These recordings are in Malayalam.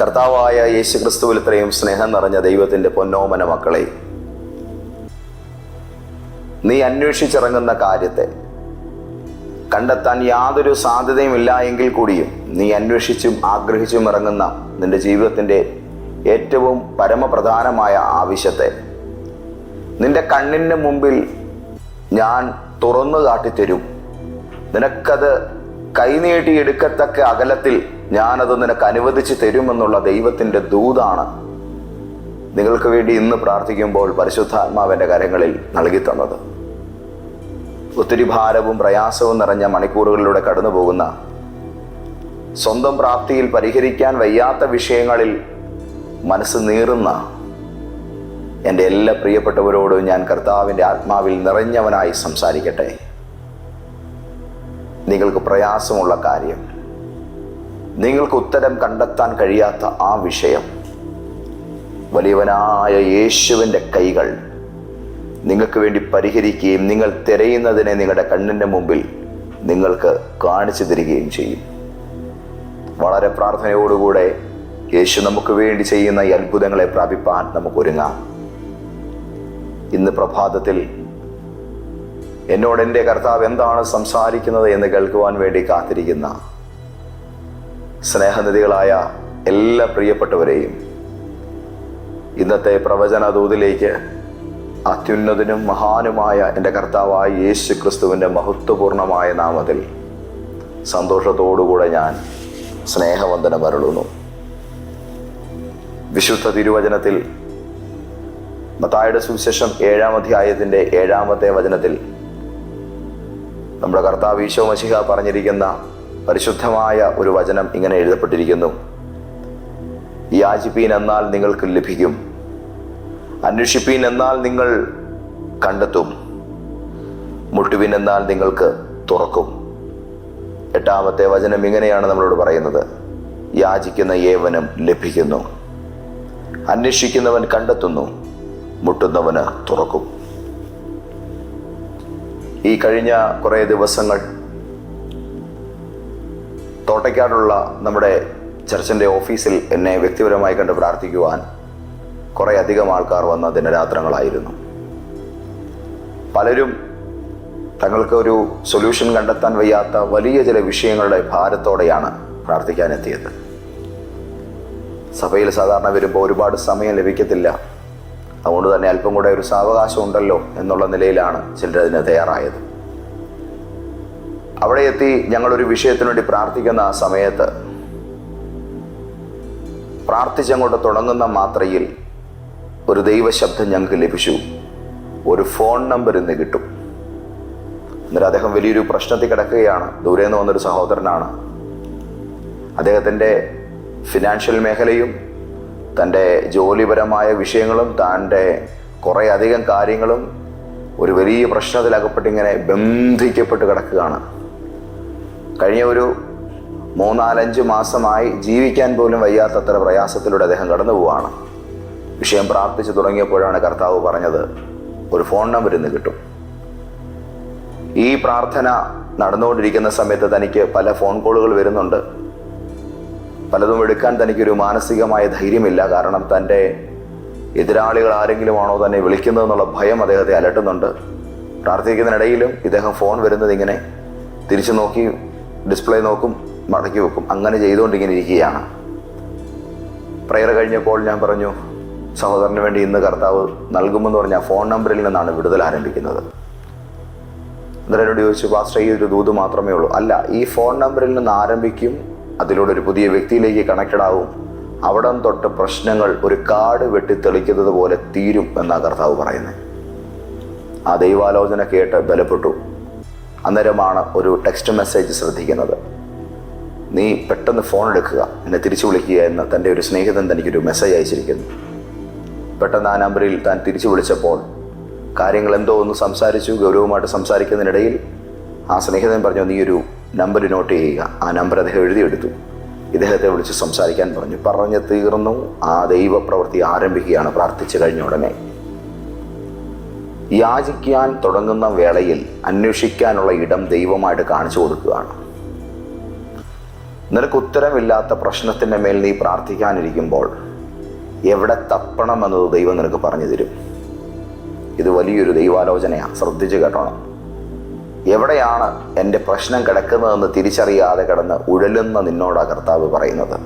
കർത്താവായ യേശു ക്രിസ്തുവിൽ ഇത്രയും സ്നേഹം നിറഞ്ഞ ദൈവത്തിന്റെ പൊന്നോമന മക്കളെ നീ അന്വേഷിച്ചിറങ്ങുന്ന കാര്യത്തെ കണ്ടെത്താൻ യാതൊരു സാധ്യതയും ഇല്ല എങ്കിൽ കൂടിയും നീ അന്വേഷിച്ചും ആഗ്രഹിച്ചും ഇറങ്ങുന്ന നിന്റെ ജീവിതത്തിന്റെ ഏറ്റവും പരമപ്രധാനമായ ആവശ്യത്തെ നിന്റെ കണ്ണിന് മുമ്പിൽ ഞാൻ തുറന്നു കാട്ടിത്തരും. നിനക്കത് കൈനീട്ടി എടുക്കത്തക്ക അകലത്തിൽ ഞാനത് നിനക്ക് അനുവദിച്ച് തരുമെന്നുള്ള ദൈവത്തിന്റെ ദൂതാണ്. നിങ്ങൾക്ക് വേണ്ടി ഇന്ന് പ്രാർത്ഥിക്കുമ്പോൾ പരിശുദ്ധാത്മാവിന്റെ കരങ്ങളിൽ നൽകി തന്നത് ഒത്തിരി ഭാരവും പ്രയാസവും നിറഞ്ഞ മണിക്കൂറുകളിലൂടെ കടന്നു പോകുന്ന സ്വന്തം പ്രാപ്തിയിൽ പരിഹരിക്കാൻ വയ്യാത്ത വിഷയങ്ങളിൽ മനസ്സ് നീറുന്ന എന്റെ എല്ലാ പ്രിയപ്പെട്ടവരോടും ഞാൻ കർത്താവിന്റെ ആത്മാവിൽ നിറഞ്ഞവനായി സംസാരിക്കട്ടെ. നിങ്ങൾക്ക് പ്രയാസമുള്ള കാര്യം നിങ്ങൾക്ക് ഉത്തരം കണ്ടെത്താൻ കഴിയാത്ത ആ വിഷയം. വലിയവനായ യേശുവിന്റെ കൈകൾ നിങ്ങൾക്ക് വേണ്ടി പരിഹരിക്കുകയും നിങ്ങൾ തിരയുന്നതിനെ നിങ്ങളുടെ കണ്ണിന്റെ മുമ്പിൽ നിങ്ങൾക്ക് കാണിച്ചു തരികയും ചെയ്യും. വളരെ പ്രാർത്ഥനയോടുകൂടെ യേശു നമുക്ക് വേണ്ടി ചെയ്യുന്ന ഈ അത്ഭുതങ്ങളെ പ്രാപിപ്പാൻ നമുക്ക് ഒരുങ്ങാം. ഇന്ന് പ്രഭാതത്തിൽ എന്നോട് എന്റെ കർത്താവ് എന്താണ് സംസാരിക്കുന്നത് എന്ന് കേൾക്കുവാൻ വേണ്ടി കാത്തിരിക്കുന്ന സ്നേഹനിധികളായ എല്ലാ പ്രിയപ്പെട്ടവരെയും ഇന്നത്തെ പ്രവചന ദൂതിലേക്ക് അത്യുന്നതനും മഹാനുമായ എന്റെ കർത്താവായ യേശു ക്രിസ്തുവിന്റെ മഹത്വപൂർണമായ നാമത്തിൽ സന്തോഷത്തോടുകൂടെ ഞാൻ സ്നേഹവന്ദനം അരുളുന്നു. വിശുദ്ധ തിരുവചനത്തിൽ മത്തായുടെ സുവിശേഷം ഏഴാം അധ്യായത്തിന്റെ ഏഴാമത്തെ വചനത്തിൽ നമ്മുടെ കർത്താവ് ഈശോ മശിഹ പറഞ്ഞിരിക്കുന്ന പരിശുദ്ധമായ ഒരു വചനം ഇങ്ങനെ എഴുതപ്പെട്ടിരിക്കുന്നു. യാചിപ്പീൻ എന്നാൽ നിങ്ങൾക്ക് ലഭിക്കും. അന്വേഷിപ്പീൻ എന്നാൽ നിങ്ങൾ കണ്ടെത്തും. മുട്ടുവിൻ എന്നാൽ നിങ്ങൾക്ക് തുറക്കും. എട്ടാമത്തെ വചനം ഇങ്ങനെയാണ് നമ്മളോട് പറയുന്നത്. യാചിക്കുന്ന ഏവനും ലഭിക്കുന്നു. അന്വേഷിക്കുന്നവൻ കണ്ടെത്തുന്നു മുട്ടുന്നവന് തുറക്കും. ഈ കഴിഞ്ഞ കുറേ ദിവസങ്ങൾ തോട്ടയ്ക്കാടുള്ള നമ്മുടെ ചർച്ചിന്റെ ഓഫീസിൽ എന്നെ വ്യക്തിപരമായി കണ്ട് പ്രാർത്ഥിക്കുവാൻ കുറേ അധികം ആൾക്കാർ വന്ന ദിനരാത്രങ്ങളായിരുന്നു. പലരും തങ്ങൾക്ക് ഒരു സൊല്യൂഷൻ കണ്ടെത്താൻ വയ്യാത്ത വലിയ ചില വിഷയങ്ങളുടെ ഭാരത്തോടെയാണ് പ്രാർത്ഥിക്കാനെത്തിയത് സഭയിൽ സാധാരണ വരുമ്പോൾ ഒരുപാട് സമയം ലഭിക്കത്തില്ല. അതുകൊണ്ട് തന്നെ അല്പം കൂടെ ഒരു സാവകാശം ഉണ്ടല്ലോ എന്നുള്ള നിലയിലാണ് ചിലരതിന് തയ്യാറായത്. അവിടെ എത്തി ഞങ്ങളൊരു വിഷയത്തിനു വേണ്ടി പ്രാർത്ഥിക്കുന്ന ആ സമയത്ത് പ്രാർത്ഥിച്ചങ്ങോട്ട് തുടങ്ങുന്ന മാത്രയിൽ ഒരു ദൈവശബ്ദം ഞങ്ങൾക്ക് ലഭിച്ചു. ഒരു ഫോൺ നമ്പർ ഇന്ന് കിട്ടും. എന്നിട്ട് അദ്ദേഹം വലിയൊരു പ്രശ്നത്തിൽ കിടക്കുകയാണ്. ദൂരെ നിന്ന് വന്നൊരു സഹോദരനാണ്. അദ്ദേഹത്തിന്റെ ഫിനാൻഷ്യൽ മേഖലയും തന്റെ ജോലിപരമായ വിഷയങ്ങളും തന്റെ കുറേ അധികം കാര്യങ്ങളും ഒരു വലിയ പ്രശ്നത്തിൽ അകപ്പെട്ടിങ്ങനെ ബന്ധിക്കപ്പെട്ട് കിടക്കുകയാണ്. കഴിഞ്ഞ ഒരു മൂന്നാലഞ്ച് മാസമായി ജീവിക്കാൻ പോലും വയ്യാത്തത്ര പ്രയാസത്തിലൂടെ അദ്ദേഹം കടന്നു പോവാണ്. വിഷയം പ്രാർത്ഥിച്ചു തുടങ്ങിയപ്പോഴാണ് കർത്താവ് പറഞ്ഞത് ഒരു ഫോൺ നമ്പർ ഇന്ന് കിട്ടും. ഈ പ്രാർത്ഥന നടന്നുകൊണ്ടിരിക്കുന്ന സമയത്ത് തനിക്ക് പല ഫോൺ കോളുകൾ വരുന്നുണ്ട്. പലതും എടുക്കാൻ തനിക്കൊരു മാനസികമായ ധൈര്യമില്ല. കാരണം തന്റെ എതിരാളികൾ ആരെങ്കിലും ആണോ തന്നെ വിളിക്കുന്നതെന്നുള്ള ഭയം അദ്ദേഹത്തെ അലട്ടുന്നുണ്ട്. പ്രാർത്ഥിക്കുന്നതിനിടയിലും ഇദ്ദേഹം ഫോൺ വരുന്നത് ഇങ്ങനെ തിരിച്ചു നോക്കി ഡിസ്പ്ലേ നോക്കും മടക്കി വെക്കും. അങ്ങനെ ചെയ്തുകൊണ്ടിങ്ങനെ ഇരിക്കുകയാണ്. പ്രയർ കഴിഞ്ഞപ്പോൾ ഞാൻ പറഞ്ഞു സഹോദരന് വേണ്ടി ഇന്ന് കർത്താവ് നൽകുമെന്ന് പറഞ്ഞ ഫോൺ നമ്പറിൽ നിന്നാണ് വിടുതൽ ആരംഭിക്കുന്നത്. എന്നോട് ചോദിച്ചു പാസ്റ്റർ ഈ ഒരു ദൂത് മാത്രമേ ഉള്ളൂ. അല്ല ഈ ഫോൺ നമ്പറിൽ നിന്ന് ആരംഭിക്കും അതിലൂടെ ഒരു പുതിയ വ്യക്തിയിലേക്ക് കണക്റ്റഡ് ആവും. അവിടം തൊട്ട് പ്രശ്നങ്ങൾ ഒരു കാട് വെട്ടി തെളിക്കുന്നത് പോലെ തീരും എന്നാണ് കർത്താവ് പറയുന്നത്. ആ ദൈവാലോചന കേട്ട് ബലപ്പെട്ടു. അന്നേരമാണ് ഒരു ടെക്സ്റ്റ് മെസ്സേജ് ശ്രദ്ധിക്കുന്നത്. നീ പെട്ടെന്ന് ഫോൺ എടുക്കുക എന്നെ തിരിച്ചു വിളിക്കുക എന്ന് തന്റെ ഒരു സ്നേഹിതൻ തനിക്കൊരു മെസ്സേജ് അയച്ചിരിക്കുന്നു. പെട്ടെന്ന് ആ നമ്പറിൽ താൻ തിരിച്ചു വിളിച്ചപ്പോൾ കാര്യങ്ങൾ എന്തോ ഒന്ന് സംസാരിച്ചു ഗൗരവമായിട്ട് സംസാരിക്കുന്നതിനിടയിൽ ആ സ്നേഹിതൻ പറഞ്ഞു നീ ഒരു നമ്പർ നോട്ട് ചെയ്യുക. ആ നമ്പർ അദ്ദേഹം എഴുതിയെടുത്തു. ഇദ്ദേഹത്തെ വിളിച്ച് സംസാരിക്കാൻ പറഞ്ഞു. പറഞ്ഞ് തീർന്നു. ആ ദൈവപ്രവൃത്തി ആരംഭിക്കുകയാണ് പ്രാർത്ഥിച്ചു കഴിഞ്ഞ ഉടനെ. യാചിക്കാൻ തുടങ്ങുന്ന വേളയിൽ അന്വേഷിക്കാനുള്ള ഇടം ദൈവമായിട്ട് കാണിച്ചു കൊടുക്കുകയാണ്. നിനക്ക് ഉത്തരമില്ലാത്ത പ്രശ്നത്തിന്റെ മേൽ നീ പ്രാർത്ഥിക്കാനിരിക്കുമ്പോൾ എവിടെ തപ്പണമെന്നത് ദൈവം നിനക്ക് പറഞ്ഞു തരും. ഇത് വലിയൊരു ദൈവാലോചനയാണ്. ശ്രദ്ധിച്ച് കേട്ടോണം. എവിടെയാണ് എന്റെ പ്രശ്നം കിടക്കുന്നതെന്ന് തിരിച്ചറിയാതെ കിടന്ന് ഉഴലുന്ന നിന്നോടാ കർത്താവ് പറയുന്നത്?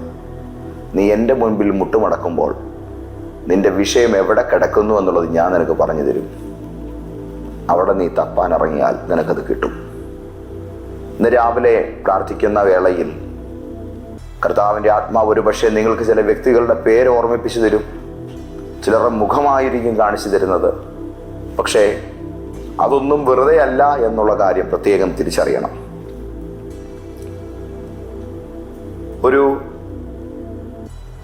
നീ എന്റെ മുൻപിൽ മുട്ടുമടക്കുമ്പോൾ നിന്റെ വിഷയം എവിടെ കിടക്കുന്നു എന്നുള്ളത് ഞാൻ നിനക്ക് പറഞ്ഞു തരും. അവിടെ നീ തപ്പാൻ ഇറങ്ങിയാൽ നിനക്കത് കിട്ടും. ഇന്ന് രാവിലെ പ്രാർത്ഥിക്കുന്ന വേളയിൽ കർത്താവിന്റെ ആത്മാവ് ഒരു പക്ഷേ നിങ്ങൾക്ക് ചില വ്യക്തികളുടെ പേര് ഓർമ്മിപ്പിച്ചു തരും. ചിലരുടെ മുഖമായിരിക്കും കാണിച്ചു തരുന്നത്. പക്ഷേ അതൊന്നും വെറുതെ അല്ല എന്നുള്ള കാര്യം പ്രത്യേകം തിരിച്ചറിയണം. ഒരു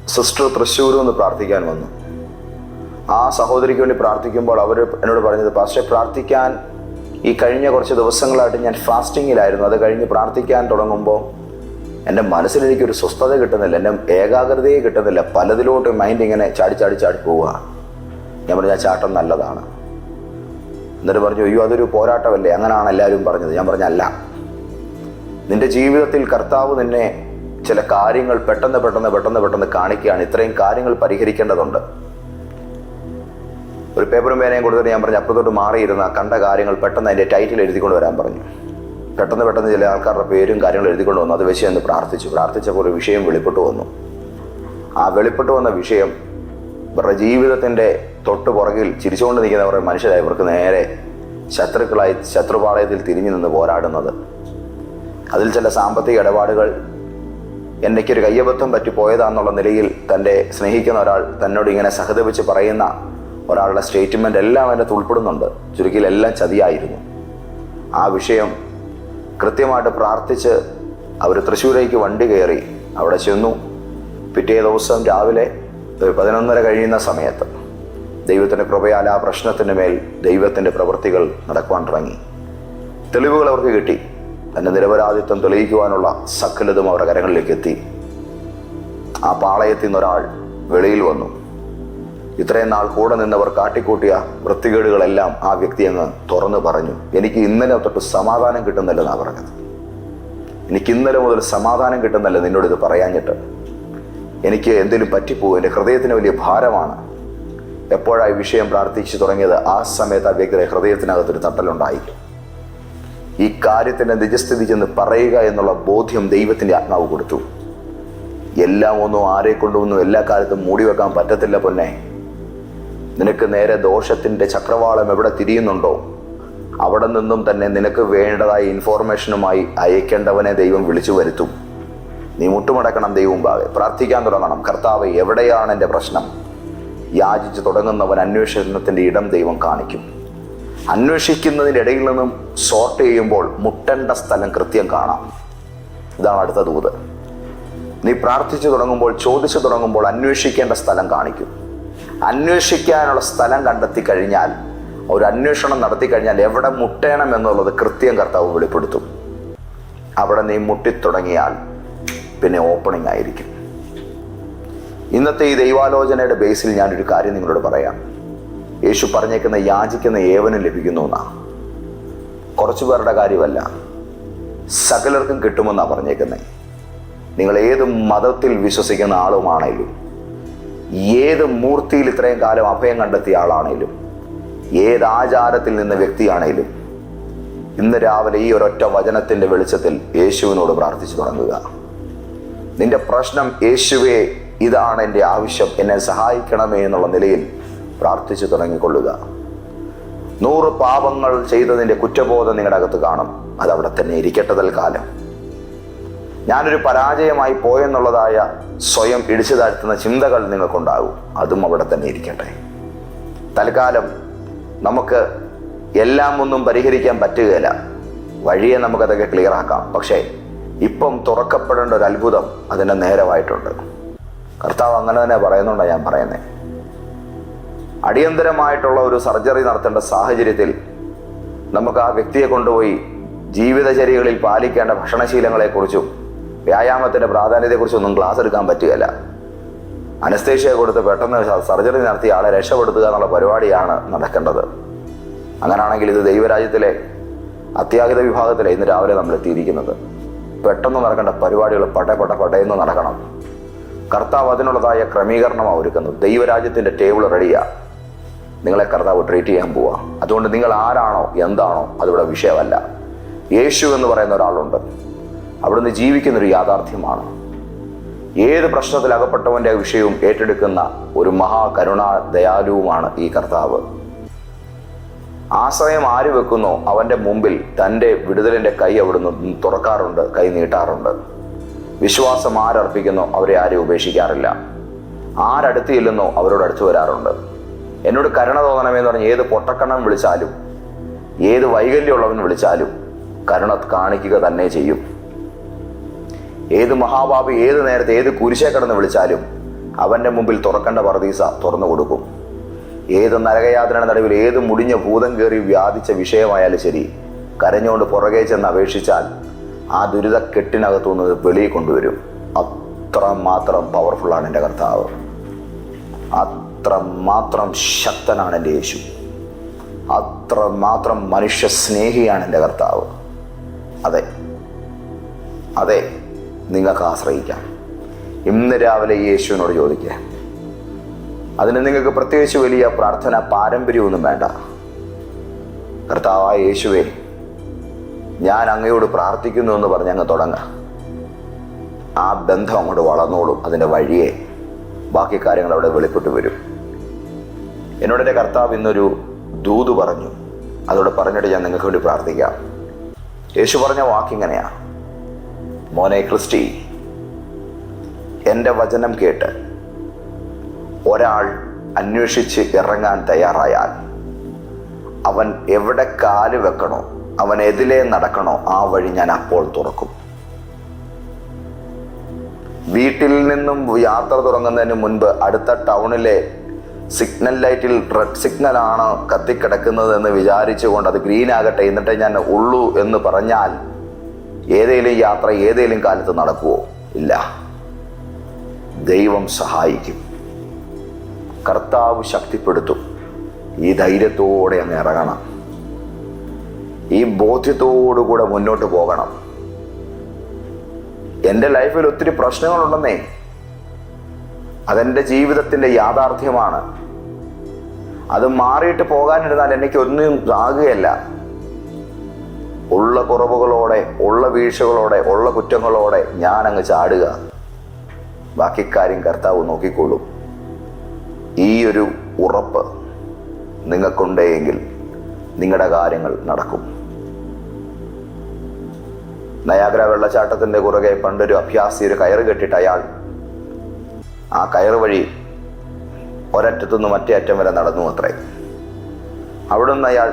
സിസ്റ്റർ തൃശ്ശൂരിൽ നിന്ന് പ്രാർത്ഥിക്കാൻ വന്നു. ആ സഹോദരിക്ക് വേണ്ടി പ്രാർത്ഥിക്കുമ്പോൾ അവർ എന്നോട് പറഞ്ഞത് പാസ്റ്റർ പ്രാർത്ഥിക്കാൻ ഈ കഴിഞ്ഞ കുറച്ച് ദിവസങ്ങളായിട്ട് ഞാൻ ഫാസ്റ്റിങ്ങിലായിരുന്നു. അത് കഴിഞ്ഞ് പ്രാർത്ഥിക്കാൻ തുടങ്ങുമ്പോൾ എന്റെ മനസ്സിൽ എനിക്കൊരു സ്വസ്ഥത കിട്ടുന്നില്ല. എന്റെ ഏകാഗ്രതയെ കിട്ടുന്നില്ല. പലതിലോട്ട് മൈൻഡ് ഇങ്ങനെ ചാടി ചാടി ചാടി പോവുക. ഞാൻ പറഞ്ഞു ആ ചാട്ടം നല്ലതാണ്. എന്നിട്ട് പറഞ്ഞു അയ്യോ അതൊരു പോരാട്ടമല്ലേ? അങ്ങനെയാണ് എല്ലാവരും പറഞ്ഞത്. ഞാൻ പറഞ്ഞല്ല നിന്റെ ജീവിതത്തിൽ കർത്താവ് നിന്നെ ചില കാര്യങ്ങൾ പെട്ടെന്ന് പെട്ടെന്ന് പെട്ടെന്ന് പെട്ടെന്ന് കാണിക്കുകയാണ്. ഇത്രയും കാര്യങ്ങൾ പരിഹരിക്കേണ്ടതുണ്ട്. ഒരു പേപ്പറും പേനയും കൊടുത്തിട്ട് ഞാൻ പറഞ്ഞു അപ്പുറത്തോട്ട് മാറിയിരുന്ന കണ്ട കാര്യങ്ങൾ പെട്ടെന്ന് അതിന്റെ ടൈറ്റിൽ എഴുതിക്കൊണ്ട് വരാൻ പറഞ്ഞു. പെട്ടെന്ന് പെട്ടെന്ന് ചില ആൾക്കാരുടെ പേരും കാര്യങ്ങളും എഴുതിക്കൊണ്ട് വന്നു. അത് വെച്ച് എന്ന് പ്രാർത്ഥിച്ചു. പ്രാർത്ഥിച്ചപ്പോൾ ഒരു വിഷയം വെളിപ്പെട്ടു വന്നു. ആ വെളിപ്പെട്ടു വന്ന വിഷയം ഇവരുടെ ജീവിതത്തിന്റെ തൊട്ട് പുറകിൽ ചിരിച്ചുകൊണ്ട് നിൽക്കുന്ന കുറേ മനുഷ്യരായി ഇവർക്ക് നേരെ ശത്രുക്കളായി ശത്രുപാളയത്തിൽ തിരിഞ്ഞു നിന്ന് പോരാടുന്നത്. അതിൽ ചില സാമ്പത്തിക ഇടപാടുകൾ എനിക്കൊരു കയ്യബദ്ധം പറ്റി പോയതാന്നുള്ള നിലയിൽ തന്റെ സ്നേഹിക്കുന്ന ഒരാൾ തന്നോട് ഇങ്ങനെ സഹതപിച്ച് പറയുന്ന ഒരാളുടെ സ്റ്റേറ്റ്മെന്റ് എല്ലാം അതിനകത്ത് ഉൾപ്പെടുന്നുണ്ട്. ചുരുക്കിയിൽ എല്ലാം ചതിയായിരുന്നു. ആ വിഷയം കൃത്യമായിട്ട് പ്രാർത്ഥിച്ച് അവർ തൃശ്ശൂരേക്ക് വണ്ടി കയറി അവിടെ ചെന്നു. പിറ്റേ ദിവസം രാവിലെ പതിനൊന്നര കഴിയുന്ന സമയത്ത് ദൈവത്തിന്റെ കൃപയാൽ ആ പ്രശ്നത്തിന്റെ മേൽ ദൈവത്തിന്റെ പ്രവൃത്തികൾ നടക്കുവാൻ തുടങ്ങി. തെളിവുകൾ അവർക്ക് കിട്ടി. തന്റെ നിരപരാധിത്വം തെളിയിക്കുവാനുള്ള സകലതും അവരുടെ കരങ്ങളിലേക്ക് എത്തി. ആ പാളയത്തിൽ നിന്നൊരാൾ വെളിയിൽ വന്നു. ഇത്രയും നാൾ കൂടെ നിന്നവർ കാട്ടിക്കൂട്ടിയ വൃത്തികേടുകളെല്ലാം ആ വ്യക്തി അങ്ങ് തുറന്നു പറഞ്ഞു. എനിക്ക് ഇന്നലെ തൊട്ട് സമാധാനം കിട്ടുന്നില്ലെന്നാ പറഞ്ഞത്. എനിക്ക് ഇന്നലെ മുതൽ സമാധാനം കിട്ടുന്നില്ല നിന്നോട് ഇത് പറയാഞ്ഞിട്ട്. എനിക്ക് എന്തെങ്കിലും പറ്റിപ്പോകും എന്റെ ഹൃദയത്തിന് വലിയ ഭാരമാണ്. എപ്പോഴായി വിഷയം പ്രാർത്ഥിച്ചു തുടങ്ങിയത്? ആ സമയത്ത് ആ വ്യക്തിയുടെ ഹൃദയത്തിനകത്തൊരു തട്ടലുണ്ടായി. ഈ കാര്യത്തിന്റെ നിജസ്ഥിതി ചെന്ന് പറയുക എന്നുള്ള ബോധ്യം ദൈവത്തിന്റെ ആത്മാവ് കൊടുത്തു. എല്ലാം ഒന്നും ആരെ കൊണ്ടുവന്നും എല്ലാ കാലത്തും മൂടി വെക്കാൻ പറ്റത്തില്ല പൊന്നെ. നിനക്ക് നേരെ ദോഷത്തിന്റെ ചക്രവാളം എവിടെ തിരിയുന്നുണ്ടോ? അവിടെ നിന്നും തന്നെ നിനക്ക് വേണ്ടതായ ഇൻഫോർമേഷനുമായി അയക്കേണ്ടവനെ ദൈവം വിളിച്ചു വരുത്തും. നീ മുട്ടുമടക്കണം ദൈവം ഭാവെ പ്രാർത്ഥിക്കാൻ തുടങ്ങണം. കർത്താവ് എവിടെയാണ് എന്റെ പ്രശ്നം? യാചിച്ച് തുടങ്ങുന്നവൻ അന്വേഷണത്തിന്റെ ഇടം ദൈവം കാണിക്കും. അന്വേഷിക്കുന്നതിന്റെ ഇടയിൽ നിന്നും സോർട്ട് ചെയ്യുമ്പോൾ മുട്ടേണ്ട സ്ഥലം കൃത്യം കാണാം. ഇതാണ് അടുത്ത ദൂത്. നീ പ്രാർത്ഥിച്ചു തുടങ്ങുമ്പോൾ ചോദിച്ചു തുടങ്ങുമ്പോൾ അന്വേഷിക്കേണ്ട സ്ഥലം കാണിക്കും. അന്വേഷിക്കാനുള്ള സ്ഥലം കണ്ടെത്തി കഴിഞ്ഞാൽ ഒരു അന്വേഷണം നടത്തി കഴിഞ്ഞാൽ എവിടെ മുട്ടേണം എന്നുള്ളത് കൃത്യം കർത്താവ് വെളിപ്പെടുത്തും. അവിടെ നീ മുട്ടിത്തുടങ്ങിയാൽ പിന്നെ ഓപ്പണിംഗ് ആയിരിക്കും. ഇന്നത്തെ ഈ ദൈവാലോചനയുടെ ബേസിൽ ഞാനൊരു കാര്യം നിങ്ങളോട് പറയാം. യേശു പറഞ്ഞേക്കുന്ന യാചിക്കുന്ന ഏവനും ലഭിക്കുന്നു എന്നാ. കുറച്ചു പേരുടെ കാര്യമല്ല സകലർക്കും കിട്ടുമെന്നാണ് പറഞ്ഞേക്കുന്നത് നിങ്ങൾ ഏത് മതത്തിൽ വിശ്വസിക്കുന്ന ആളുമാണേലും ഏത് മൂർത്തിയിൽ ഇത്രയും കാലം അഭയം കണ്ടെത്തിയ ആളാണേലും ഏത് ആചാരത്തിൽ നിന്ന് വ്യക്തിയാണേലും ഇന്ന് രാവിലെ ഈ ഒരൊറ്റ വചനത്തിന്റെ വെളിച്ചത്തിൽ യേശുവിനോട് പ്രാർത്ഥിച്ചു തുടങ്ങുക. നിന്റെ പ്രശ്നം യേശുവേ ഇതാണ് എന്റെ ആവശ്യം എന്നെ സഹായിക്കണമേ എന്നുള്ള നിലയിൽ പ്രാർത്ഥിച്ചു തുടങ്ങിക്കൊള്ളുക. നൂറ് പാപങ്ങൾ ചെയ്തതിന്റെ കുറ്റബോധം നിങ്ങളുടെ അകത്ത് കാണും അതവിടെ തന്നെ ഇരിക്കട്ടെ തൽക്കാലം. ഞാനൊരു പരാജയമായി പോയെന്നുള്ളതായ സ്വയം ഇടിച്ചു താഴ്ത്തുന്ന ചിന്തകൾ നിങ്ങൾക്കുണ്ടാകും. അതും അവിടെ തന്നെ ഇരിക്കട്ടെ. തൽക്കാലം നമുക്ക് എല്ലാം ഒന്നും പരിഹരിക്കാൻ പറ്റുകയില്ല. വഴിയെ നമുക്കതൊക്കെ ക്ലിയർ ആക്കാം. പക്ഷേ ഇപ്പം തുറക്കപ്പെടേണ്ട ഒരു അത്ഭുതം അതിന്റെ നേരമായിട്ടുണ്ട്. കർത്താവ് അങ്ങനെ തന്നെ പറയുന്നുണ്ടാണ് ഞാൻ പറയുന്നത് അടിയന്തരമായിട്ടുള്ള ഒരു സർജറി നടത്തേണ്ട സാഹചര്യത്തിൽ നമുക്ക് ആ വ്യക്തിയെ കൊണ്ടുപോയി ജീവിതചര്യകളിൽ പാലിക്കേണ്ട ഭക്ഷണശീലങ്ങളെക്കുറിച്ചും വ്യായാമത്തിന്റെ പ്രാധാന്യത്തെക്കുറിച്ചൊന്നും ക്ലാസ് എടുക്കാൻ പറ്റുകയില്ല. അനസ്തേഷ്യ കൊടുത്ത് പെട്ടെന്ന് സർജറി നടത്തി ആളെ രക്ഷപ്പെടുത്തുക എന്നുള്ള പരിപാടിയാണ് നടക്കേണ്ടത്. അങ്ങനാണെങ്കിൽ ഇത് ദൈവരാജ്യത്തിലെ അത്യാഹിത വിഭാഗത്തിലെ ഇന്ന് രാവിലെ നമ്മൾ എത്തിയിരിക്കുന്നത്. പെട്ടെന്ന് നടക്കേണ്ട പരിപാടികൾ പട പട പടയെന്ന് നടക്കണം. കർത്താവ് അതിനുള്ളതായ ക്രമീകരണമാണ് ഒരുക്കുന്നത്. ദൈവരാജ്യത്തിന്റെ ടേബിൾ റെഡിയാ നിങ്ങളെ കർത്താവ് ട്രീറ്റ് ചെയ്യാൻ പോവാ. അതുകൊണ്ട് നിങ്ങൾ ആരാണോ എന്താണോ അതിവിടെ വിഷയമല്ല. യേശു എന്ന് പറയുന്ന ഒരാളുണ്ട്. അവിടുന്ന് ജീവിക്കുന്നൊരു യാഥാർത്ഥ്യമാണ്. ഏത് പ്രശ്നത്തിൽ അകപ്പെട്ടവന്റെ വിഷയവും ഏറ്റെടുക്കുന്ന ഒരു മഹാകരുണാ ദയാലുവുമാണ് ഈ കർത്താവ്. ആശ്രയം ആര് വെക്കുന്നോ അവന്റെ മുമ്പിൽ തന്റെ വിടുതലിന്റെ കൈ അവിടുന്ന് തുറക്കാറുണ്ട് കൈ നീട്ടാറുണ്ട്. വിശ്വാസം ആരർപ്പിക്കുന്നോ അവരെ ആരും ഉപേക്ഷിക്കാറില്ല. ആരടുത്ത് ചെല്ലുന്നോ അവരോട് അടുത്തു വരാറുണ്ട്. എന്നോട് കരുണ തോന്നണമെന്ന് പറഞ്ഞ് ഏത് പൊട്ടക്കണ്ണം വിളിച്ചാലും ഏത് വൈകല്യമുള്ളവൻ വിളിച്ചാലും കരുണ കാണിക്കുക തന്നെ ചെയ്യും. ഏത് മഹാഭാവി ഏത് നേരത്തെ ഏത് കുരിശെ കിടന്ന് വിളിച്ചാലും അവന്റെ മുമ്പിൽ തുറക്കേണ്ട പറദീസ തുറന്നു കൊടുക്കും. ഏത് നരകയാതനയുടെ നടുവിൽ ഏത് മുടിഞ്ഞ ഭൂതം കയറി വ്യാധിച്ച വിഷയമായാലും ശരി കരഞ്ഞുകൊണ്ട് പുറകെ ചെന്ന് അപേക്ഷിച്ചാൽ ആ ദുരിത കെട്ടിനകത്തുനിന്ന് വെളിയിൽ കൊണ്ടുവരും. അത്ര മാത്രം പവർഫുള്ളാണ് എന്റെ കർത്താവ്. അത്ര മാത്രം ശക്തനാണ് എന്റെ യേശു. അത്ര മാത്രം മനുഷ്യ സ്നേഹിയാണ് എന്റെ കർത്താവ്. അതെ. അതെ. നിങ്ങൾക്ക് ആശ്രയിക്കാം. ഇന്ന് രാവിലെ യേശുവിനോട് ചോദിക്കുക അതിന് നിങ്ങൾക്ക് പ്രത്യേകിച്ച് വലിയ പ്രാർത്ഥന പാരമ്പര്യമൊന്നും വേണ്ട. കർത്താവായ യേശുവേ ഞാൻ അങ്ങയോട് പ്രാർത്ഥിക്കുന്നു എന്ന് പറഞ്ഞ് അങ്ങ് തുടങ്ങുക ആ ബന്ധം അങ്ങോട്ട് വളർന്നോളും അതിന്റെ വഴിയെ ബാക്കി കാര്യങ്ങൾ അവിടെ വെളിപ്പെട്ട് വരും. എന്നോട് എന്റെ കർത്താവ് ഇന്നൊരു ദൂത് പറഞ്ഞു. അതോടെ പറഞ്ഞിട്ട് ഞാൻ നിങ്ങൾക്ക് വേണ്ടി പ്രാർത്ഥിക്കാം. യേശു പറഞ്ഞ വാക്കിങ്ങനെയാ മോനെ ക്രിസ്റ്റി എന്റെ വചനം കേട്ട് ഒരാൾ അന്വേഷിച്ച് ഇറങ്ങാൻ തയ്യാറായാൽ അവൻ എവിടെ കാൽ വെക്കണോ അവൻ എതിലേ നടക്കണോ ആ വഴി ഞാൻ അപ്പോൾ തുറക്കും. വീട്ടിൽ നിന്നും യാത്ര തുടങ്ങുന്നതിന് മുൻപ് അടുത്ത ടൗണിലെ സിഗ്നൽ ലൈറ്റിൽ റെഡ് സിഗ്നൽ ആണ് കത്തിക്കിടക്കുന്നതെന്ന് വിചാരിച്ചുകൊണ്ട് അത് ഗ്രീൻ ആകട്ടെ എന്നിട്ട് ഞാൻ ഉള്ളൂ എന്ന് പറഞ്ഞാൽ ഏതേലും യാത്ര ഏതെങ്കിലും കാലത്ത് നടക്കുവോ? ഇല്ല. ദൈവം സഹായിക്കും. കർത്താവ് ശക്തിപ്പെടുത്തും. ഈ ധൈര്യത്തോടെ അങ്ങ് ഇറങ്ങണം. ഈ ബോധ്യത്തോടുകൂടെ മുന്നോട്ട് പോകണം. എന്റെ ലൈഫിൽ ഒത്തിരി പ്രശ്നങ്ങളുണ്ടെന്നേ. അതെന്റെ ജീവിതത്തിന്റെ യാഥാർത്ഥ്യമാണ്. അത് മാറിയിട്ട് പോകാനിരുന്നാൽ എനിക്ക് ഒന്നും ആകുകയല്ല. ഉള്ള കുറവുകളോടെ ഉള്ള വീഴ്ചകളോടെ ഉള്ള കുറ്റങ്ങളോടെ ഞാൻ അങ്ങ് ചാടുക. ബാക്കി കാര്യം കർത്താവ് നോക്കിക്കോളും. ഈ ഒരു ഉറപ്പ് നിങ്ങൾക്കുണ്ടെങ്കിൽ നിങ്ങളുടെ കാര്യങ്ങൾ നടക്കും. നയാഗ്ര വെള്ളച്ചാട്ടത്തിന്റെ കുറുകെ പണ്ടൊരു അഭ്യാസി ഒരു കയറ് കെട്ടിട്ട് അയാൾ ആ കയറ് വഴി ഒരറ്റത്തുനിന്ന് മറ്റേ അറ്റം വരെ നടന്നു അത്രേ. അവിടുന്ന് അയാൾ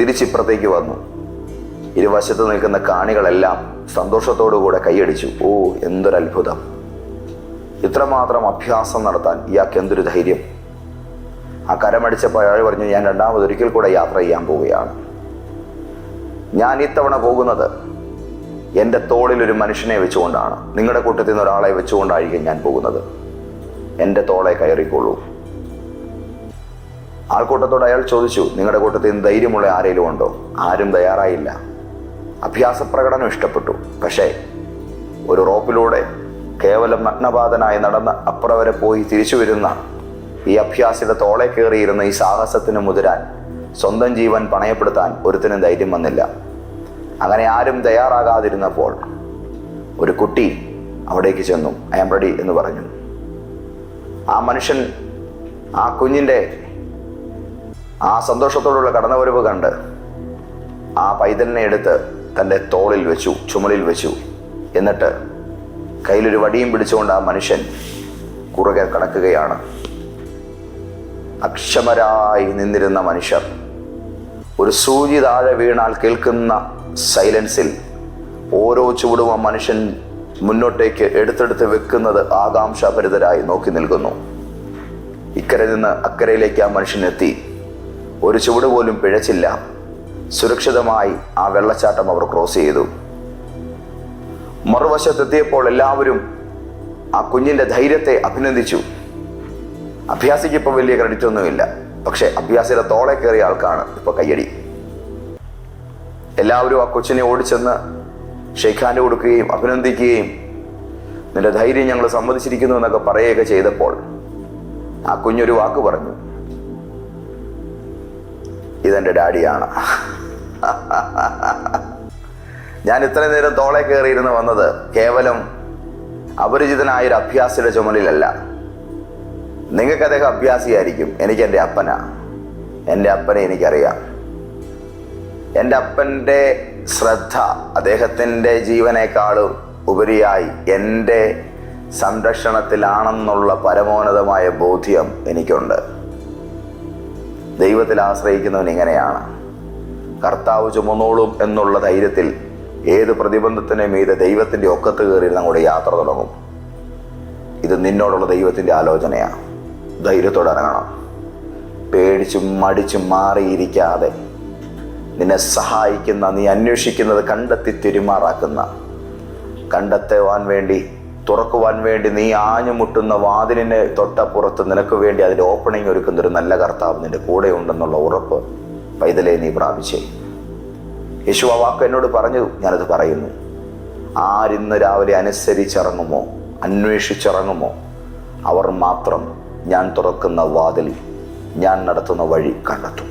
തിരിച്ചിപ്പുറത്തേക്ക് വന്നു. ഇരുവശത്ത് നിൽക്കുന്ന കാണികളെല്ലാം സന്തോഷത്തോടുകൂടെ കൈയടിച്ചു. ഓ എന്തൊരത്ഭുതം. ഇത്രമാത്രം അഭ്യാസം നടത്താൻ ഇയാൾക്ക് എന്തൊരു ധൈര്യം. ആ കരമടിച്ച അയാൾ പറഞ്ഞു ഞാൻ രണ്ടാമതൊരിക്കൽ കൂടെ യാത്ര ചെയ്യാൻ പോവുകയാണ്. ഞാൻ ഇത്തവണ പോകുന്നത് എന്റെ തോളിൽ ഒരു മനുഷ്യനെ വെച്ചുകൊണ്ടാണ്. നിങ്ങളുടെ കൂട്ടത്തിൽ നിന്ന് ഒരാളെ വെച്ചുകൊണ്ടായിരിക്കും ഞാൻ പോകുന്നത്. എന്റെ തോളെ കയറിക്കൊള്ളൂ ആൾക്കൂട്ടത്തോട് അയാൾ ചോദിച്ചു നിങ്ങളുടെ കൂട്ടത്തിൽ നിന്ന് ധൈര്യമുള്ള ആരെങ്കിലും ഉണ്ടോ? ആരും തയ്യാറായില്ല. അഭ്യാസ പ്രകടനം ഇഷ്ടപ്പെട്ടു. പക്ഷേ ഒരു റോപ്പിലൂടെ കേവലം നഗ്നപാതനായി നടന്ന് അപ്പുറം വരെ പോയി തിരിച്ചു വരുന്ന ഈ അഭ്യാസിയുടെ തോളെ കയറിയിരുന്ന ഈ സാഹസത്തിന് മുതിരാൻ സ്വന്തം ജീവൻ പണയപ്പെടുത്താൻ ഒരുത്തിനും ധൈര്യം വന്നില്ല. അങ്ങനെ ആരും തയ്യാറാകാതിരുന്നപ്പോൾ ഒരു കുട്ടി അവിടേക്ക് ചെന്നു. ഐ എം റെഡി എന്ന് പറഞ്ഞു. ആ മനുഷ്യൻ ആ കുഞ്ഞിന്റെ ആ സന്തോഷത്തോടുള്ള കടന്നുവരവ് കണ്ട് ആ പൈതലിനെ എടുത്ത് തന്റെ തോളിൽ വെച്ചു ചുമലിൽ വെച്ചു. എന്നിട്ട് കയ്യിലൊരു വടിയും പിടിച്ചുകൊണ്ട് ആ മനുഷ്യൻ കുറുകെ കടക്കുകയാണ്. അക്ഷമരായി നിന്നിരുന്ന മനുഷ്യർ. ഒരു സൂചി താഴെ വീണാൽ കേൾക്കുന്ന സൈലൻസിൽ ഓരോ ചുവടും ആ മനുഷ്യൻ മുന്നോട്ടേക്ക് എടുത്തെടുത്ത് വെക്കുന്നത് ആകാംക്ഷാഭരിതരായി നോക്കി നിൽക്കുന്നു. ഇക്കരെ നിന്ന് അക്കരയിലേക്ക് ആ മനുഷ്യൻ എത്തി. ഒരു ചുവട് പോലും പിഴച്ചില്ല. സുരക്ഷിതമായി ആ വെള്ളച്ചാട്ടം അവർ ക്രോസ് ചെയ്തു. മറുവശത്തെത്തിയപ്പോൾ എല്ലാവരും ആ കുഞ്ഞിന്റെ ധൈര്യത്തെ അഭിനന്ദിച്ചു. അഭ്യാസിക്ക് ഇപ്പോൾ വലിയ ക്രെഡിറ്റ് ഒന്നുമില്ല. പക്ഷെ അഭ്യാസിയുടെ തോളെ കയറിയ ആൾക്കാണ് ഇപ്പൊ കയ്യടി. എല്ലാവരും ആ കൊച്ചിനെ ഓടിച്ചെന്ന് ഷെയ്ഖാന്റെ കൊടുക്കുകയും അഭിനന്ദിക്കുകയും നിന്റെ ധൈര്യം ഞങ്ങൾ സമ്മതിച്ചിരിക്കുന്നു എന്നൊക്കെ പറയുകയൊക്കെ ചെയ്തപ്പോൾ ആ കുഞ്ഞൊരു വാക്ക് പറഞ്ഞു. ഇതെന്റെ ഡാഡിയാണ്. ഞാൻ ഇത്ര നേരം തോളെ കയറിയിരുന്ന് വന്നത് കേവലം അപരിചിതനായ ഒരു അഭ്യാസിയുടെ ചുമലിലല്ല. നിങ്ങൾക്ക് അദ്ദേഹം അഭ്യാസിയായിരിക്കും. എനിക്ക് എന്റെ അപ്പന. എന്റെ അപ്പനെ എനിക്കറിയാം. എന്റെ അപ്പന്റെ ശ്രദ്ധ അദ്ദേഹത്തിന്റെ ജീവനേക്കാളും ഉപരിയായി എന്റെ സംരക്ഷണത്തിലാണെന്നുള്ള പരമോന്നതമായ ബോധ്യം എനിക്കുണ്ട്. ദൈവത്തിൽ ആശ്രയിക്കുന്നവൻ ഇങ്ങനെയാണ്. കർത്താവ് ചുമന്നോളും എന്നുള്ള ധൈര്യത്തിൽ ഏത് പ്രതിബന്ധത്തിനെ മീതെ ദൈവത്തിന്റെ ഒക്കത്ത് കയറി നമ്മുടെ യാത്ര തുടങ്ങും. ഇത് നിന്നോടുള്ള ദൈവത്തിന്റെ ആലോചനയാണ് ധൈര്യത്തോടെ ഇറങ്ങണം. പേടിച്ചും മടിച്ചും മാറിയിരിക്കാതെ നിന്നെ സഹായിക്കുന്ന നീ അന്വേഷിക്കുന്നത് കണ്ടെത്തി തിരുമാറാക്കുന്ന കണ്ടെത്തുവാൻ വേണ്ടി തുറക്കുവാൻ വേണ്ടി നീ ആഞ്ഞുമുട്ടുന്ന വാതിലിനെ തൊട്ടപ്പുറത്ത് നിനക്ക് വേണ്ടി അതിന്റെ ഓപ്പണിംഗ് ഒരുക്കുന്ന ഒരു നല്ല കർത്താവ് നിന്റെ കൂടെ ഉണ്ടെന്നുള്ള ഉറപ്പ് പൈതലെ നീ പ്രാപിച്ചേ യേശു ആ വാക്ക് എന്നോട് പറഞ്ഞു ഞാനത് പറയുന്നു. ആരിന്ന് രാവിലെ അനുസരിച്ചിറങ്ങുമോ അന്വേഷിച്ചിറങ്ങുമോ അവർ മാത്രം ഞാൻ തുറക്കുന്ന വാതിൽ ഞാൻ നടത്തുന്ന വഴി കണ്ടെത്തും.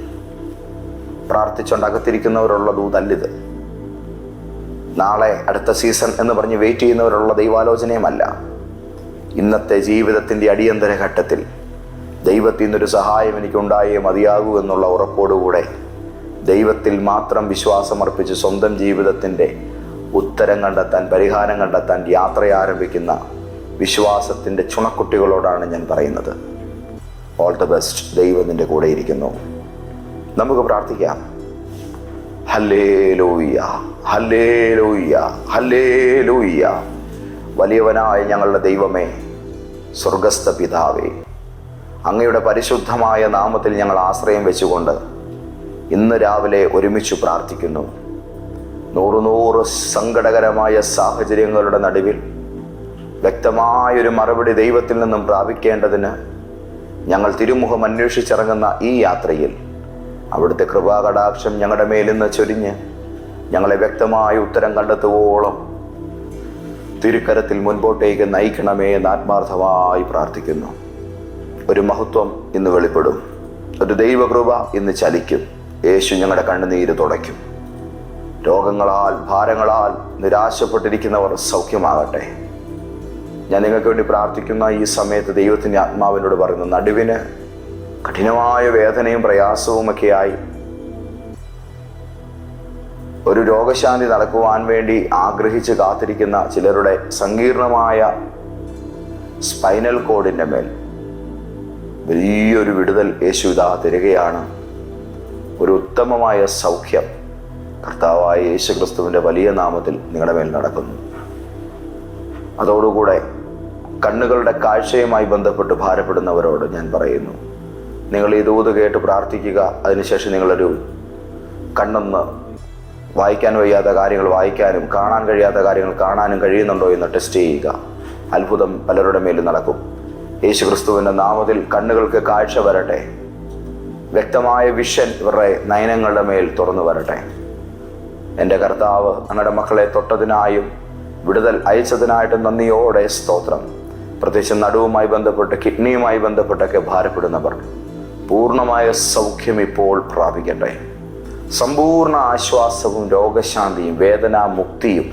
പ്രാർത്ഥിച്ചുകൊണ്ട് അകത്തിരിക്കുന്നവരുള്ള ദൂതല്ലിത്. നാളെ അടുത്ത സീസൺ എന്ന് പറഞ്ഞ് വെയിറ്റ് ചെയ്യുന്നവരുള്ള ദൈവാലോചനയുമല്ല. ഇന്നത്തെ ജീവിതത്തിന്റെ അടിയന്തര ഘട്ടത്തിൽ ദൈവത്തിൽ നിന്നൊരു സഹായം എനിക്കുണ്ടായേ മതിയാകൂ എന്നുള്ള ഉറപ്പോടുകൂടെ ദൈവത്തിൽ മാത്രം വിശ്വാസമർപ്പിച്ച് സ്വന്തം ജീവിതത്തിന്റെ ഉത്തരം കണ്ടെത്താൻ പരിഹാരം കണ്ടെത്താൻ യാത്ര ആരംഭിക്കുന്ന വിശ്വാസത്തിന്റെ ചുണക്കുട്ടികളോടാണ് ഞാൻ പറയുന്നത്. ഓൾ ദ ബെസ്റ്റ് ദൈവത്തിന്റെ കൂടെ ഇരിക്കുന്നു. നമുക്ക് പ്രാർത്ഥിക്കാം. Hallelujah hallelujah hallelujah. വലിയവനായ ഞങ്ങളുടെ ദൈവമേ സ്വർഗസ്ഥ പിതാവേ. അങ്ങയുടെ പരിശുദ്ധമായ നാമത്തിൽ ഞങ്ങൾ ആശ്രയം വെച്ചുകൊണ്ട് ഇന്ന് രാവിലെ ഒരുമിച്ച് പ്രാർത്ഥിക്കുന്നു. നൂറ് നൂറ് സങ്കടകരമായ സാഹചര്യങ്ങളുടെ നടുവിൽ വ്യക്തമായൊരു മറുപടി ദൈവത്തിൽ നിന്നും പ്രാപിക്കേണ്ടതിന് ഞങ്ങൾ തിരുമുഖം അന്വേഷിച്ചിറങ്ങുന്ന ഈ യാത്രയിൽ അവിടുത്തെ കൃപാകടാക്ഷം ഞങ്ങളുടെ മേലിന്ന് ചൊരിഞ്ഞ് ഞങ്ങളെ വ്യക്തമായ ഉത്തരം കണ്ടെത്തുവോളം തിരുക്കരത്തിൽ മുൻപോട്ടേക്ക് നയിക്കണമേ എന്ന് ആത്മാർത്ഥമായി പ്രാർത്ഥിക്കുന്നു. ഒരു മഹത്വം ഇന്ന് വെളിപ്പെടും. ഒരു ദൈവകൃപ ഇന്ന് ചലിക്കും. യേശു ഞങ്ങളുടെ കണ്ണുനീര് തുടയ്ക്കും. രോഗങ്ങളാൽ ഭാരങ്ങളാൽ നിരാശപ്പെട്ടിരിക്കുന്നവർ സൗഖ്യമാകട്ടെ. ഞാൻ നിങ്ങൾക്ക് വേണ്ടി പ്രാർത്ഥിക്കുന്ന ഈ സമയത്ത് ദൈവത്തിന്റെ ആത്മാവിനോട് പറയുന്നു നടുവിന് കഠിനമായ വേദനയും പ്രയാസവുമൊക്കെയായി ഒരു രോഗശാന്തി നടക്കുവാൻ വേണ്ടി ആഗ്രഹിച്ച് കാത്തിരിക്കുന്ന ചിലരുടെ സങ്കീർണമായ സ്പൈനൽ കോഡിന്റെ മേൽ വലിയൊരു വിടുതൽ യേശുദാ തരികയാണ്. ഒരു ഉത്തമമായ സൗഖ്യം. കർത്താവായ യേശു ക്രിസ്തുവിന്റെ വലിയ നാമത്തിൽ നിങ്ങളുടെ മേൽ നടക്കുന്നു. അതോടുകൂടെ കണ്ണുകളുടെ കാഴ്ചയുമായി ബന്ധപ്പെട്ട് ഭാരപ്പെടുന്നവരോട് ഞാൻ പറയുന്നു നിങ്ങൾ ഈ ദൂത് കേട്ട് പ്രാർത്ഥിക്കുക അതിനുശേഷം നിങ്ങളൊരു കണ്ണൊന്ന് വായിക്കാൻ വയ്യാത്ത കാര്യങ്ങൾ വായിക്കാനും കാണാൻ കഴിയാത്ത കാര്യങ്ങൾ കാണാനും കഴിയുന്നുണ്ടോ എന്ന് ടെസ്റ്റ് ചെയ്യുക. അത്ഭുതം പലരുടെ മേലും നടക്കും. യേശു ക്രിസ്തുവിന്റെ നാമത്തിൽ കണ്ണുകൾക്ക് കാഴ്ച വരട്ടെ. വ്യക്തമായ വിഷൻ ഇവരുടെ നയനങ്ങളുടെ മേൽ തുറന്നു വരട്ടെ. എന്റെ കർത്താവ് അങ്ങയുടെ മക്കളെ തൊട്ടതിനായും വിടുതൽ അയച്ചതിനായിട്ടും നന്ദിയോടെ സ്തോത്രം. പ്രത്യേകിച്ച് നടുവുമായി ബന്ധപ്പെട്ട് കിഡ്നിയുമായി ബന്ധപ്പെട്ടൊക്കെ ഭാരപ്പെടുന്നവർ പൂർണമായ സൗഖ്യം ഇപ്പോൾ പ്രാപിക്കട്ടെ. സമ്പൂർണ ആശ്വാസവും രോഗശാന്തിയും വേദനാ മുക്തിയും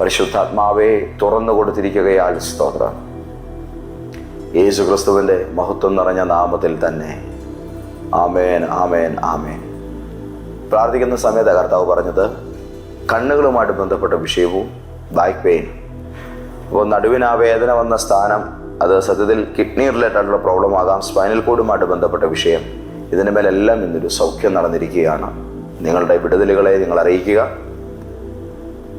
പരിശുദ്ധാത്മാവെ തുറന്നു കൊടുത്തിരിക്കുകയാൽ സ്തോത്രം. യേശു ക്രിസ്തുവിന്റെ മഹത്വം നിറഞ്ഞ നാമത്തിൽ തന്നെ ആമേൻ ആമേൻ ആമേൻ. പ്രാർത്ഥിക്കുന്ന സമയത്ത് കർത്താവ് പറഞ്ഞത് കണ്ണുകളുമായിട്ട് ബന്ധപ്പെട്ട വിഷയവും ബാക്ക് പെയിൻ അപ്പോൾ നടുവിന് ആ വേദന വന്ന സ്ഥാനം അത് സത്യത്തിൽ കിഡ്നി റിലേറ്റഡ് ആയിട്ടുള്ള പ്രോബ്ലം ആകാം സ്പൈനൽ കോഡുമായിട്ട് ബന്ധപ്പെട്ട വിഷയം. ഇതിന് മേലെല്ലാം ഇന്നൊരു സൗഖ്യം നടന്നിരിക്കുകയാണ്. നിങ്ങളുടെ വിടുതലുകളെ നിങ്ങൾ അറിയിക്കുക.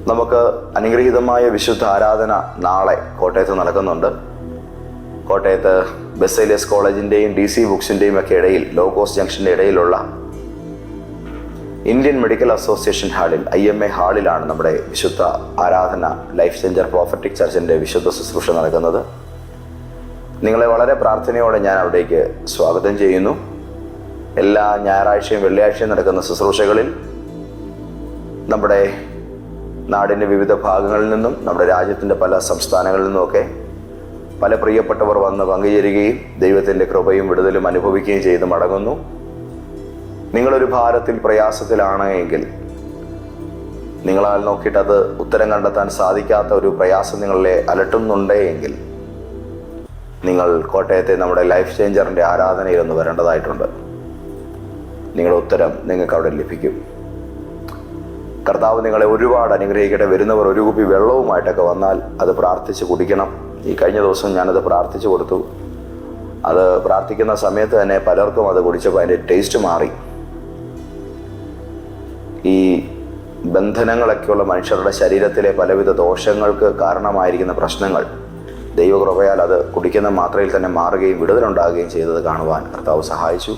നമുക്ക് അനുഗ്രഹീതമായ വിശുദ്ധ ആരാധന നാളെ കോട്ടയത്ത് നടക്കുന്നുണ്ട്. കോട്ടയത്ത് ബെസേലിയസ് കോളേജിന്റെയും ഡി സി ബുക്സിന്റെയും ഒക്കെ ഇടയിൽ ലോഗോസ് ജംഗ്ഷന്റെ ഇടയിലുള്ള ഇന്ത്യൻ മെഡിക്കൽ അസോസിയേഷൻ ഹാളിൽ ഐ എം എ ഹാളിലാണ് നമ്മുടെ വിശുദ്ധ ആരാധന ലൈഫ് സെഞ്ചർ പ്രോഫറ്റിക് ചർച്ചിന്റെ വിശുദ്ധ ശുശ്രൂഷ നടക്കുന്നത്. നിങ്ങളെ വളരെ പ്രാർത്ഥനയോടെ ഞാൻ അവിടേക്ക് സ്വാഗതം ചെയ്യുന്നു. എല്ലാ ഞായറാഴ്ചയും വെള്ളിയാഴ്ചയും നടക്കുന്ന ശുശ്രൂഷകളിൽ നമ്മുടെ നാടിന്റെ വിവിധ ഭാഗങ്ങളിൽ നിന്നും നമ്മുടെ രാജ്യത്തിന്റെ പല സംസ്ഥാനങ്ങളിൽ നിന്നുമൊക്കെ പല പ്രിയപ്പെട്ടവർ വന്ന് പങ്കുചേരുകയും ദൈവത്തിന്റെ കൃപയും വിടുതലും അനുഭവിക്കുകയും ചെയ്ത് മടങ്ങുന്നു. നിങ്ങളൊരു ഭാരത്തിൽ പ്രയാസത്തിലാണ് എങ്കിൽ നിങ്ങളാൽ നോക്കിയിട്ട് അത് ഉത്തരം കണ്ടെത്താൻ സാധിക്കാത്ത ഒരു പ്രയാസം നിങ്ങളെ അലട്ടുന്നുണ്ടേ എങ്കിൽ നിങ്ങൾ കോട്ടയത്തെ നമ്മുടെ ലൈഫ് ചേഞ്ചറിന്റെ ആരാധനയിൽ ഒന്ന് വരേണ്ടതായിട്ടുണ്ട്. നിങ്ങളുടെ ഉത്തരം നിങ്ങൾക്ക് അവിടെ ലഭിക്കും. കർത്താവ് നിങ്ങളെ ഒരുപാട് അനുഗ്രഹിക്കട്ടെ. വരുന്നവർ ഒരു കുപ്പി വെള്ളവുമായിട്ടൊക്കെ വന്നാൽ അത് പ്രാർത്ഥിച്ച് കുടിക്കണം. ഈ കഴിഞ്ഞ ദിവസം ഞാനത് പ്രാർത്ഥിച്ചു കൊടുത്തു. അത് പ്രാർത്ഥിക്കുന്ന സമയത്ത് തന്നെ പലർക്കും അത് കുടിച്ചപ്പോൾ അതിന്റെ ടേസ്റ്റ് മാറി. ഈ ബന്ധനങ്ങളൊക്കെയുള്ള മനുഷ്യരുടെ ശരീരത്തിലെ പലവിധ ദോഷങ്ങൾക്ക് കാരണമായിരിക്കുന്ന പ്രശ്നങ്ങൾ ദൈവകൃപയാൽ അത് കുടിക്കുന്ന മാത്രയിൽ തന്നെ മാറുകയും വിടുതലുണ്ടാകുകയും ചെയ്തത് കാണുവാൻ കർത്താവ് സഹായിച്ചു.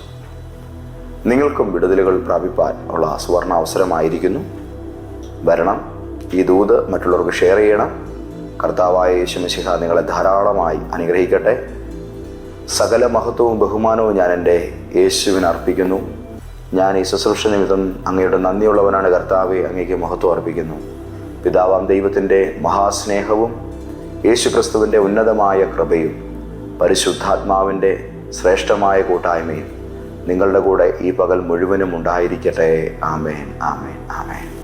നിങ്ങൾക്കും വിടുതലുകൾ പ്രാപിപ്പാൻ ഉള്ള സുവർണ അവസരമായിരിക്കുന്നു. വരണം. ഈ ദൂത് മറ്റുള്ളവർക്ക് ഷെയർ ചെയ്യണം. കർത്താവായ യേശുമിശിഹ നിങ്ങളെ ധാരാളമായി അനുഗ്രഹിക്കട്ടെ. സകല മഹത്വവും ബഹുമാനവും ഞാൻ എന്റെ യേശുവിന് അർപ്പിക്കുന്നു. ഞാൻ ഈ ശുശ്രൂഷ നിമിത്തം അങ്ങയുടെ നന്ദിയുള്ളവനാണ്. കർത്താവെ അങ്ങേക്ക് മഹത്വം അർപ്പിക്കുന്നു. പിതാവാം ദൈവത്തിന്റെ മഹാസ്നേഹവും യേശുക്രിസ്തുവിന്റെ ഉന്നതമായ കൃപയും പരിശുദ്ധാത്മാവിന്റെ ശ്രേഷ്ഠമായ കൂട്ടായ്മയും നിങ്ങളുടെ കൂടെ ഈ പകൽ മുഴുവനും ഉണ്ടായിരിക്കട്ടെ. ആമേൻ ആമേൻ ആമേൻ.